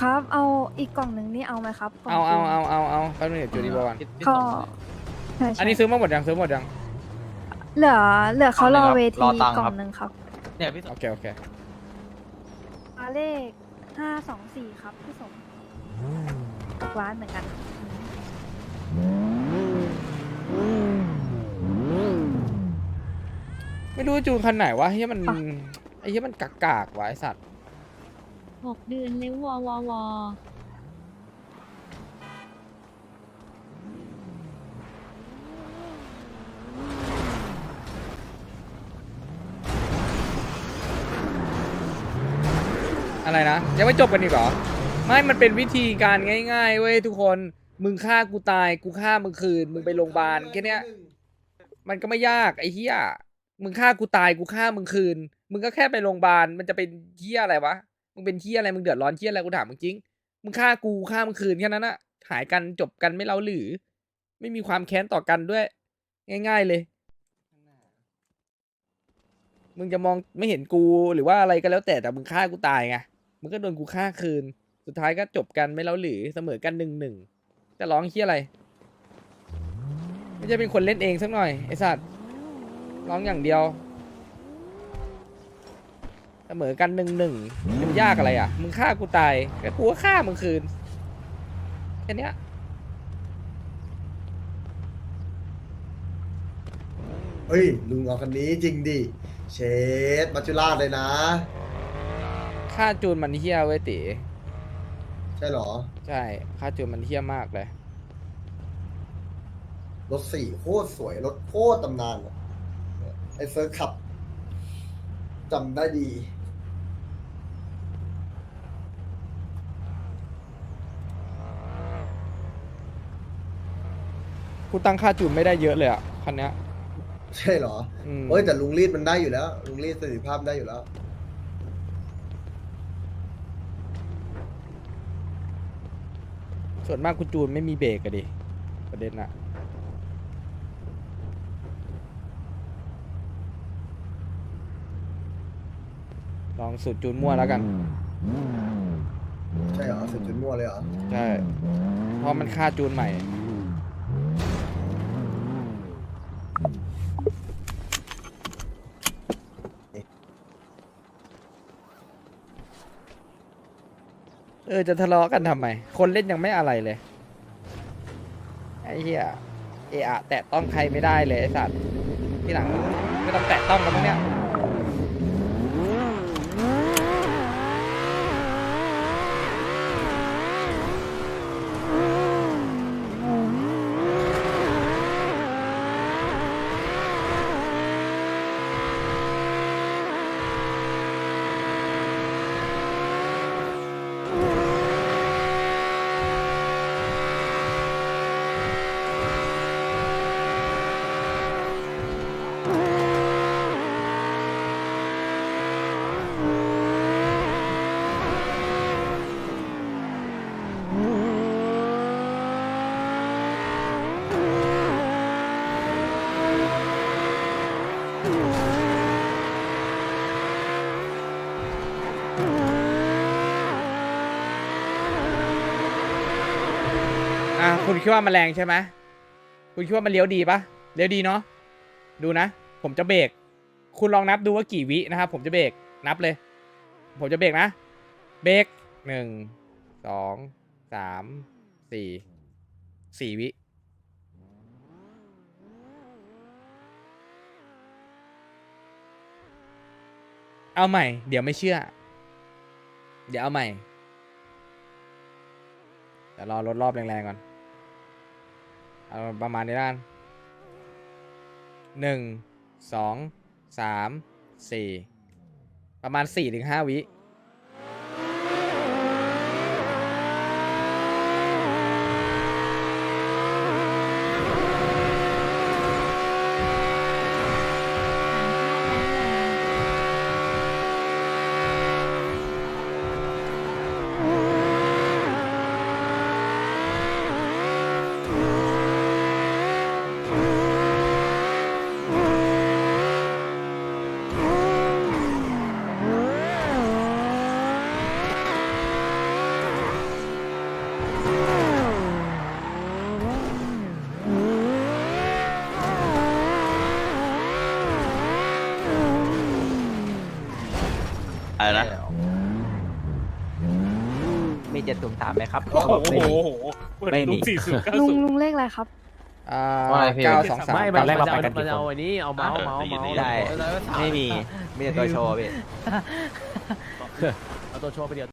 ครับ เอาอีกกล่องหนึ่งนี่เอาไหมครับกล่งเอาเอาคืนเอาเอาเอาแป๊บนึงเดี๋ยวจูดีบอกก่อนก็ใช่ใช่อันนี้ซื้อมาหมดยังซื้อหมดยังเหลือเหลือเขารอเวรทีอตังค์กล่อครับงหนึ่งครับเนี่ยพี่สโอมเคโอเคมาเลขห้าสองสี่ครับพี่สมตกร้านเหมือนกัน ไม่รู้จูนคันไหนวะเฮียมันไอ้เฮียมันกากากๆวะไอสัตว์ หกเดือนแล้ววอวอวออะไรนะ ยังไม่จบกันอีกเหรอ ไม่ มันเป็นวิธีการง่ายๆเว้ยทุกคน มึงฆ่ากูตาย กูฆ่ามึงคืน มึงไปโรงพยาบาลแค่เนี้ย มันก็ไม่ยากไอ้เหี้ย มึงฆ่ากูตาย กูฆ่ามึงคืน มึงก็แค่ไปโรงพยาบาล มันจะเป็นเหี้ยอะไรวะ มึงเป็นเหี้ยอะไรมึงเดือดร้อนเหี้ยอะไรกูถามมึงจริงมึงฆ่ากูฆ่ามึงคืนแค่นั้นอะหายกันจบกันไม่เล่าหรือ ไม่มีความแค้นต่อกันด้วย ง่าย ๆเลย มึงจะมองไม่เห็นกูหรือว่าอะไรก็แล้วแต่แต่มึงฆ่ากูตายไงมึงก็โดนกูฆ่าคืน สุดท้ายก็จบกันไม่เล่าหรือเสมอกันหนึ่งหนึ่งจะร้องเหี้ยอะไรไม่ใช่เป็นคนเล่นเองสักหน่อยไอสัตว์ร้องอย่างเดียว เสมอกันหนึ่งหนึ่งจะไปยากอะไรอะ มึงฆ่ากูตายแต่กูก็ฆ่ามึงคืนแค่เนี้ยเฮ้ย ลุงเอาคันนี้จริงดิ เชดมัจจุราชเลยนะฆ่าจูนมันเฮี้ยเว้ยตีใช่เหรอ ใช่ฆ่าจูนมันเฮี้ยมากเลย รถสี่โคตรสวย รถโคตรตำนานอะไอ้เฟิร์สขับจำได้ดี กูตั้งค่าจูนไม่ได้เยอะเลยอะคันเนี้ยใช่เหรออืมเฮ้ยแต่ลุงรีดมันได้อยู่แล้ว ลุงรีดประสิทธิภาพได้อยู่แล้วส่วนมากกูจูนไม่มีเบรกอะดิ ประเด็นอะลองสูตรจูนมั่วแล้วกัน ใช่เหรอสุดจุดมั่วเลยเหรอใช่ เพราะมันค่าจูนใหม่ เออจะทะเลาะกันทำไม คนเล่นยังไม่อะไรเลย ไอ้เหี้ยเอะอะแตะต้องใครไม่ได้เลยไอ้สัตว์ที่หลังไม่ต้องแตะต้องกันมั้งเนี่ย อะคุณคิดว่ามันแรงใช่ไหมคุณคิดว่ามันเลี้ยวดีปะเลี้ยวดีเนาะดูนะ ผมจะเบรกคุณลองนับดูว่ากี่วินะครับผมจะเบรกนับเลย ผมจะเบรกนะ เบรกหนึ่งสองสามสี่สี่วิเอาใหม่ เดี๋ยวไม่เชื่อ เดี๋ยวเอาใหม่เดี๋ยวรอรถรอบแรงๆก่อน เอาประมาณนี้ละกันหนึ่งสองสามสี่ประมาณสี่ถึงห้าวิ นะ มีเจ็ดตุ่มสามไหมครับ โอ้โหไม่มีไม่มี ลุงลุงเลขอะไรครับ อ่าว่าไงพี่ เก้าสองสามไม่ตมัอนนแรกเราจะไปเอากันกี่มันจะเอาคนอันนี้เอาเมาส์เมาส์เมาส์ได้ ไม่มี มีแต่ตัวโชว์พี่ เอาตัวโชว์ไปเดียว